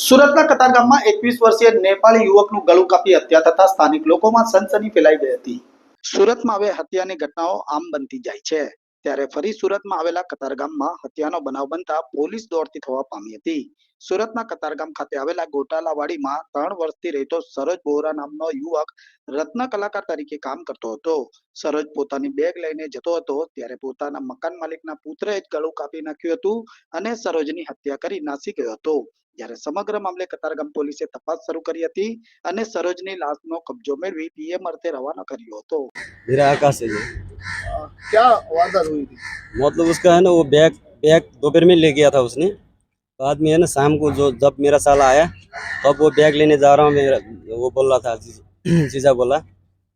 સુરતના કતારગામમાં એકવીસ વર્ષીય નેપાળી યુવકનું ગળું કાપી હત્યા થતા સ્થાનિક લોકોમાં સનસની ફેલાઈ ગઈ હતી. સુરતમાં હવે હત્યાની ઘટનાઓ આમ બનતી જાય છે. ત્યારે ફરી સુરતમાં આવેલા કતારગામમાં હત્યાનો બનાવ બનતા પોલીસ દોડતી થવા પામી હતી. સુરતના કતારગામ ખાતે આવેલા ગોટાલાવાડીમાં ત્રણ વર્ષથી રહેતો સરોજ બોહરા નામનો યુવક રત્ન કલાકાર તરીકે કામ કરતો હતો. સરોજ પોતાની બેગ લઈને જતો હતો, ત્યારે પોતાના મકાન માલિકના પુત્રએ જ ગળું કાપી નાખ્યું હતું અને સરોજની હત્યા કરી નાસી ગયો હતો. જ્યારે સમગ્ર મામલે કતારગામ પોલીસે તપાસ શરૂ કરી હતી અને સરોજની લાશનો કબજો મેળવી પીએમ અર્થે રવાના કર્યો હતો मेरा आकाश है ये क्या वारदात हुई थी मतलब उसका है ना वो बैग बैग दोपहर में ले गया था उसने बाद में है ना शाम को जो जब मेरा साला आया तब वो बैग लेने जा रहा हूँ मेरा वो बोल रहा था जी- जीजा बोला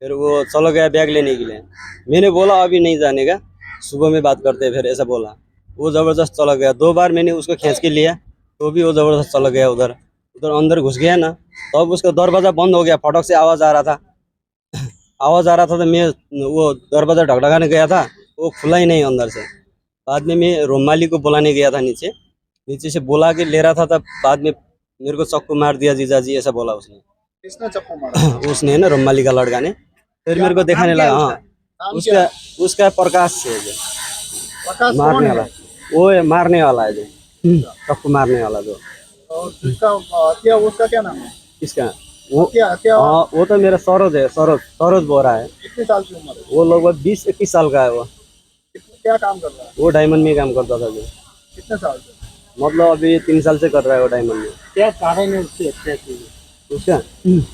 फिर वो चलो गया बैग लेने के लिए मैंने बोला अभी नहीं जाने का सुबह में बात करते हैं फिर ऐसा बोला वो ज़बरदस्त चला गया दो बार मैंने उसको खींच के लिया तो भी वो ज़बरदस्त चला गया उधर। उधर अंदर घुस गया ना तब उसका दरवाज़ा बंद हो गया फटक से आवाज़ आ रहा था। आवाज़ आ रहा था तो मैं वो दरवाज़ा ढकढकाने गया था वो खुला ही नहीं अंदर से। बाद में मैं रोमाली को बुलाने गया था नीचे। नीचे से बुला के ले रहा था तब बाद में मेरे को चक्कू मार दिया जीजा जी ऐसा बोला उसने। किसने चप्पू मारा? उसने है ना रोमाली का लड़का ने। फिर मेरे को दिखाने लगा हाँ। उसका उसका प्रकाश है जो। मारने वाला। वो मारने वाला है जो। चक्कू मारने वाला जो। और जिसका हत्या उसका क्या नाम है? इसका वो हत्या हत्या हाँ वो तो मेरा सरोज है सरोज सरोज बोरा है। कितने साल की उम्र है? वो लगभग बीस इक्कीस साल का है वो। क्या काम कर रहा है? वो डायमंड में काम करता था जो। कितने साल से? मतलब अभी तीन साल से कर रहा है वो डायमंड में। क्या कारण है उसकी हत्या की? उसका?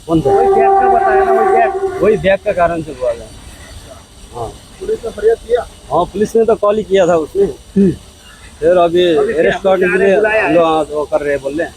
कौन सा? बैग का बताया ना वही बैग वही बैग का कारण से हुआ था। हाँ। पुलिस ने फरियाद किया? हाँ पुलिस ने तो कॉल ही किया था उसने। फिर अभी अरेस्ट करने के लिए कर रहे हैं बोल रहे हैं।